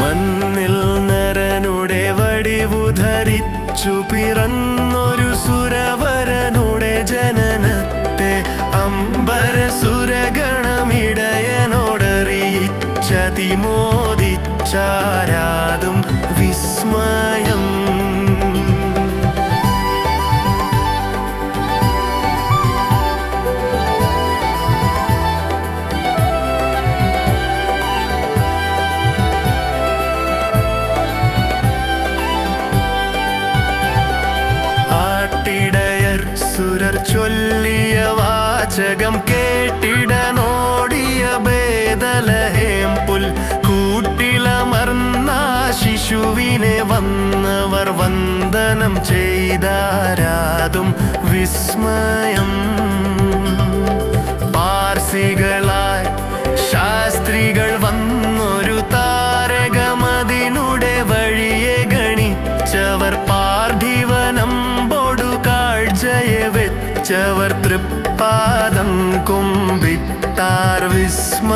മണ്ണിൽ നരനുടെ വടിവു ധരിച്ചു പിറന്നൊരു സുരവരനുടെ ജനനത്തെ അമ്പര സുരഗണമിടയനോടറിയിച്ചതിമോദിച്ചാരാതും വിസ്മയ ആട്ടിടയർ സുരർ ചൊല്ലിയ വാചകം കേട്ടിടനോടിയ ഭേദലഹേം പുൽ കൂട്ടിലമർന്ന ശിശുവിനെ വന്നവർ വന്ദനം ചെയ്താരാതും വിസ്മയം. அடிச்சவர் திருப்பாதம் கும்பித்தார் விஸ்ம